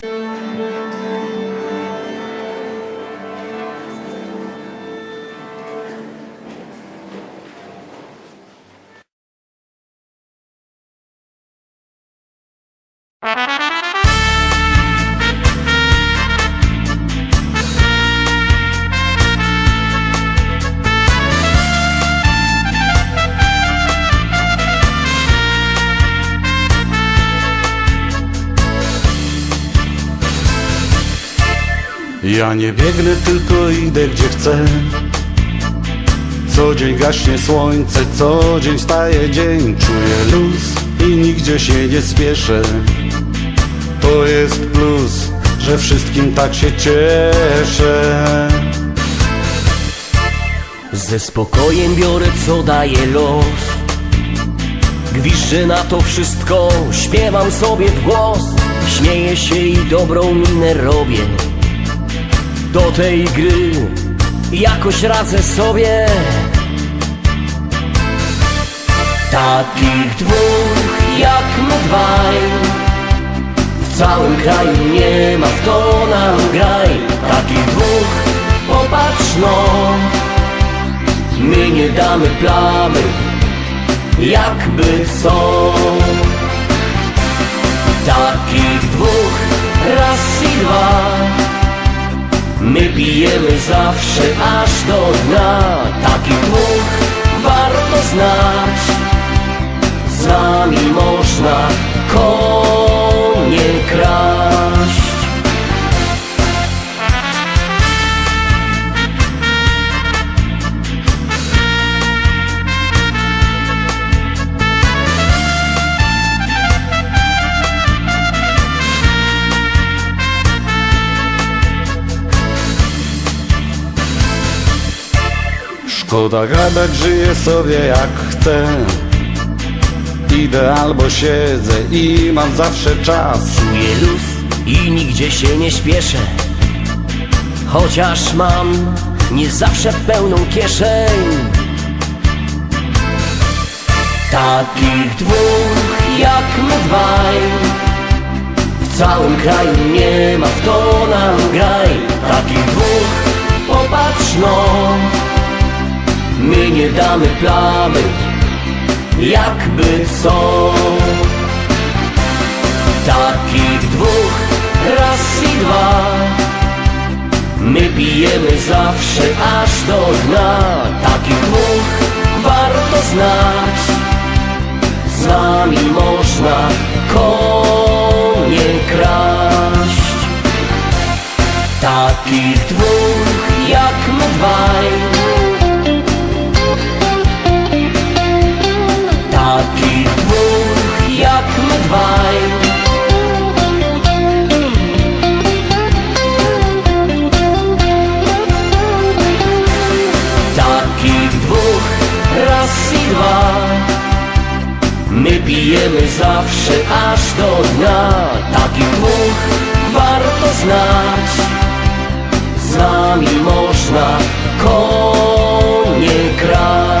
Música Ja nie biegnę, tylko idę gdzie chcę. Co dzień gaśnie słońce, co dzień staje dzień. Czuję luz i nigdzie się nie spieszę. To jest plus, że wszystkim tak się cieszę. Ze spokojem biorę co daje los. Gwiżdżę na to wszystko, śpiewam sobie w głos. Śmieję się i dobrą minę robię Do tej gry jakoś radzę sobie. Takich dwóch jak my dwaj W całym kraju nie ma kto nam graj. Takich dwóch, popatrz no. My nie damy plamy, jakby co. Takich dwóch, pijemy zawsze aż do dna. Takich dwóch warto znać. Z nami można konie Szkoda gadać, żyję sobie jak chcę. Idę albo siedzę i mam zawsze czas. Czuję luz i nigdzie się nie śpieszę Chociaż mam nie zawsze pełną kieszeń. Takich dwóch jak my dwaj W całym kraju nie ma kto nam My nie damy plamy Jakby co. Takich dwóch, raz i dwa. My pijemy zawsze aż do dna. Takich dwóch warto znać. Z nami można konie kraść. Takich dwóch jak my dwaj zawsze aż do dna Takich dwóch warto znać. Z nami można konie kraść